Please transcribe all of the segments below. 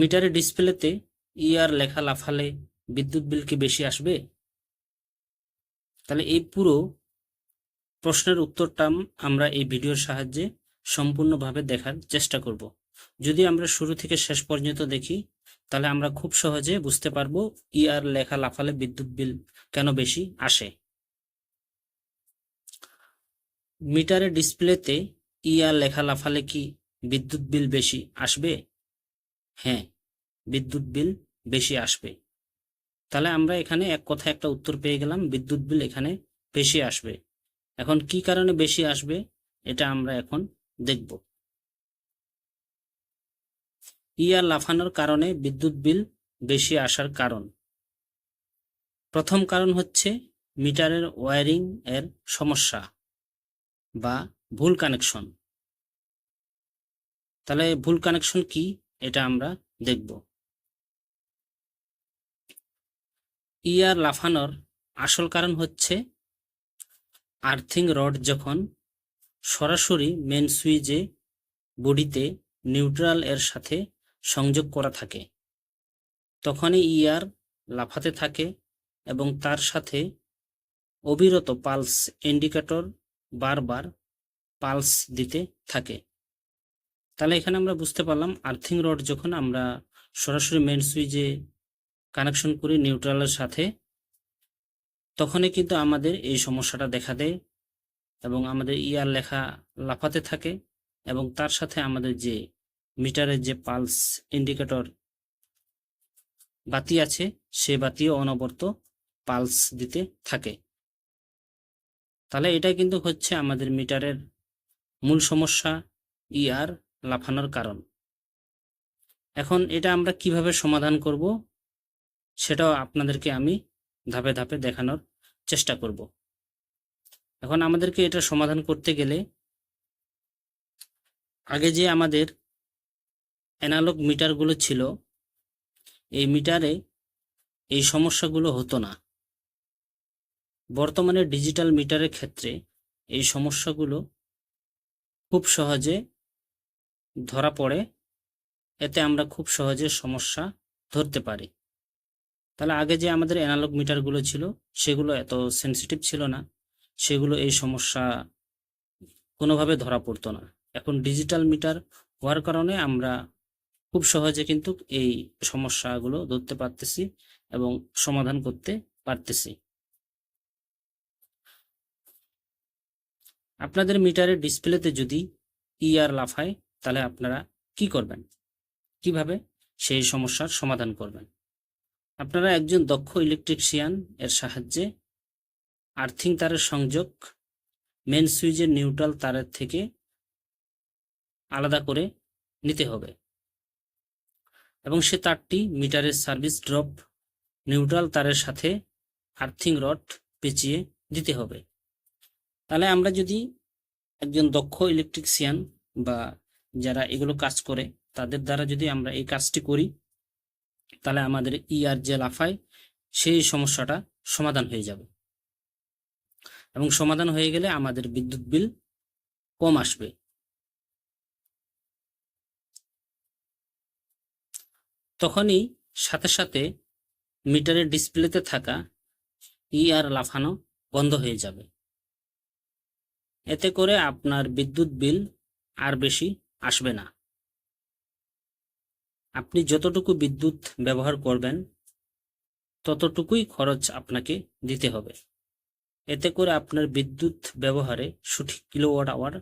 মিটারে ডিসপ্লেতে ইয়ার লেখা লাফালে বিদ্যুৎ বিল কি বেশি আসবে? তাহলে এই পুরো প্রশ্নের উত্তরটা আমরা এই ভিডিওর সাহায্যে সম্পূর্ণভাবে দেখার চেষ্টা করব। যদি আমরা শুরু থেকে শেষ পর্যন্ত দেখি, তাহলে আমরা খুব সহজে বুঝতে পারব ইয়ার লেখা লাফালে বিদ্যুৎ বিল কেন বেশি আসে। মিটারে ডিসপ্লেতে ইয়ার লেখা লাফালে কি বিদ্যুৎ বিল বেশি আসবে? হ্যাঁ বিদ্যুৎ বিল বেশি আসবে। তাহলে আমরা এখানে এক কথা একটা উত্তর পেয়ে গেলাম, বিদ্যুৎ বিল এখানে বেশি আসবে। এখন কি কারণে বেশি আসবে, এটা আমরা এখন দেখব। ইয়ার লাফানোর কারণে বিদ্যুৎ বিল বেশি আসার কারণ। প্রথম কারণ হচ্ছে মিটারের ওয়ারিং এর সমস্যা বা ভুল কানেকশন। তাহলে ভুল কানেকশন কি? এটা আমরা দেখব। ইয়ার লাফানোর আসল কারণ হচ্ছে আর্থিং রড যখন সরাসরি মেন সুইচে বডিতে নিউট্রাল এর সাথে সংযোগ করা থাকে, তখনই ইয়ার লাফাতে থাকে এবং তার সাথে অবিরত পালস ইন্ডিকেটর বারবার পালস দিতে থাকে। তাহলে এখানে আমরা বুঝতে পারলাম আর্থিং রড যখন আমরা সরাসরি মেন সুইচে কানেকশন করি নিউট্রালের সাথে, তখনই কিন্তু আমাদের এই সমস্যাটা দেখা দেয় এবং আমাদের ইয়ার লেখা লাফাতে থাকে এবং তার সাথে আমাদের যে মিটারের যে পালস ইন্ডিকেটর বাতি আছে, সে বাতিও অনবরত পালস দিতে থাকে। তাহলে এটা কিন্তু হচ্ছে আমাদের মিটারের মূল সমস্যা ইয়ার লাফানোর কারণ। এখন এটা আমরা কীভাবে সমাধান করব, সেটাও আপনাদেরকে আমি ধাপে ধাপে দেখানোর চেষ্টা করব। এখন আমাদেরকে এটা সমাধান করতে গেলে আগে যে আমাদের অ্যানালগ মিটারগুলো ছিল, এই মিটারে এই সমস্যাগুলো হতো না। বর্তমানে ডিজিটাল মিটারের ক্ষেত্রে এই সমস্যাগুলো খুব সহজে ধরা পড়ে, এতে আমরা খুব সহজে সমস্যা ধরতে পারি। তাহলে আগে যে আমাদের অ্যানালগ মিটারগুলো ছিল, সেগুলো এত সেন্সিটিভ ছিল না। সেগুলো এই সমস্যা কোনোভাবে ধরা পড়তো না। এখন ডিজিটাল মিটার হওয়ার কারণে আমরা খুব সহজে কিন্তু এই সমস্যাগুলো ধরতে পারতেছি এবং সমাধান করতে পারতেছি। আপনাদের মিটারের ডিসপ্লেতে যদি ইআর লাফায় তাহলে আপনারা কি করবেন? কীভাবে? সেই সমস্যার সমাধান করবেন। আপনারা একজন দক্ষ ইলেকট্রিশিয়ান এর সাহায্যে আর্থিং তারের সংযোগ মেন সুইচের নিউট্রাল তারের থেকে আলাদা করে নিতে হবে। এবং সে তারটি মিটারের সার্ভিস ড্রপ নিউট্রাল তারের সাথে আর্থিং রড পেঁচিয়ে দিতে হবে। তাহলে আমরা যদি একজন দক্ষ ইলেকট্রিশিয়ান বা যারা এগুলো কাজ করে, তাদের দ্বারা যদি আমরা এই কাজটি করি, তাহলে আমাদের ইয়ার যে লাফায় সেই সমস্যাটা সমাধান হয়ে যাবে। এবং সমাধান হয়ে গেলে আমাদের বিদ্যুৎ বিল কম আসবে। তখনই সাথে সাথে মিটারের ডিসপ্লেতে থাকা ইআর লাফানো বন্ধ হয়ে যাবে। এতে করে আপনার বিদ্যুৎ বিল আর বেশি আসবে না। আপনি যতটুকু বিদ্যুৎ ব্যবহার করবেন, ততটুকুই খরচ আপনাকে দিতে হবে। এতে করে আপনার বিদ্যুৎ ব্যবহারে সঠিক কিলোওয়াট আওয়ার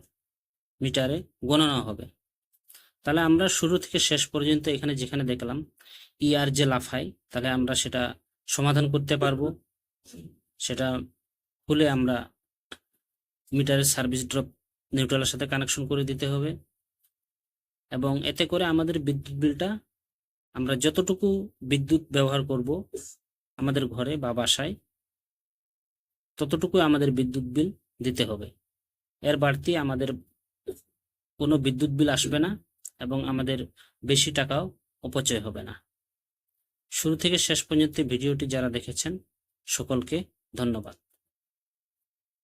মিটারে গণনা হবে। তাহলে আমরা শুরু থেকে শেষ পর্যন্ত এখানে যেখানে দেখলাম ইয়ার যে লাফাই তাহলে আমরা সেটা সমাধান করতে পারব। সেটা খুলে আমরা মিটারের সার্ভিস ড্রপ নিউট্রালের সাথে কানেকশন করে দিতে হবে। এবং এতে করে আমাদের বিদ্যুৎ বিলটা আমরা যতটুকু বিদ্যুৎ ব্যবহার করব আমাদের ঘরে বা বাসায় ততটুকু আমাদের বিদ্যুৎ বিল দিতে হবে। এর বাড়তি আমাদের কোনো বিদ্যুৎ বিল আসবে না এবং আমাদের বেশি টাকাও অপচয় হবে না। শুরু থেকে শেষ পর্যন্ত ভিডিওটি যারা দেখেছেন, সকলকে ধন্যবাদ।